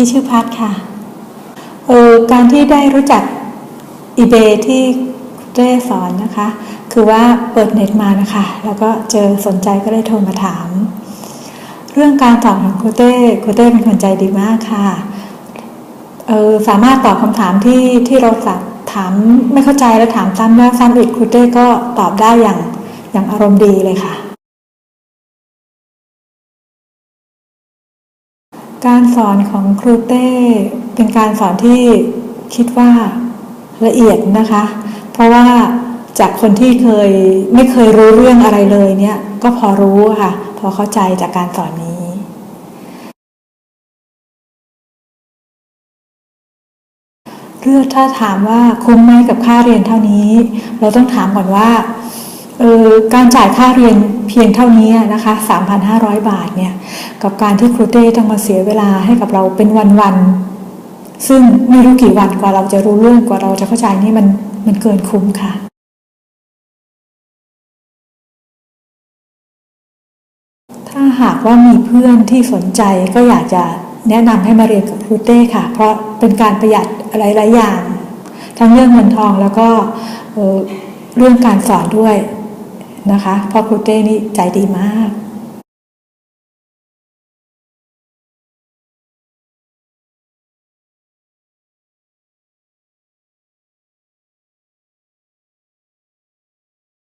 พี่ชื่อพัทค่ะ เออการที่ได้รู้จัก eBay ที่เต้สอนนะคะ คือว่าเปิดเน็ตมานะคะ แล้วก็เจอสนใจก็เลยโทรมาถาม เรื่องการสอนของครูเต้ครูเต้เป็นคนใจดีมากค่ะ เออสามารถตอบคำถามที่ที่เราถามไม่เข้าใจแล้วถามซ้ำแล้วซ้ำอีกครูเต้ก็ตอบได้อย่างอย่างอารมณ์ดีเลยค่ะ การสอนของครูเต้เป็นการสอนที่คิดว่าละเอียดนะคะ เพราะว่าจากคนที่เคยไม่เคยรู้เรื่องอะไรเลยเนี่ย ก็พอรู้ค่ะ พอเข้าใจจากการสอนนี้ เรื่องถ้าถามว่าคุ้มไหมกับค่าเรียนเท่านี้ เราต้องถามก่อนว่า การจ่ายค่าเรียนเพียงเท่านี้นะคะ 3,500 บาทเนี่ย กับการที่ครูเต้ต้องมาเสียเวลาให้กับเราเป็นวันๆ ซึ่งไม่รู้กี่วันกว่าเราจะรู้เรื่องกว่าเราจะเข้าใจนี่มันมันเกินคุ้มค่ะถ้าหากว่ามีเพื่อนที่สนใจก็อยากจะแนะนำให้มาเรียนกับครูเต้ค่ะ เพราะเป็นการประหยัดอะไรหลายอย่าง ทั้งเรื่องเงินทองแล้วก็เรื่องการสอนด้วย นะคะพ่อครูเต้นี่ใจดีมาก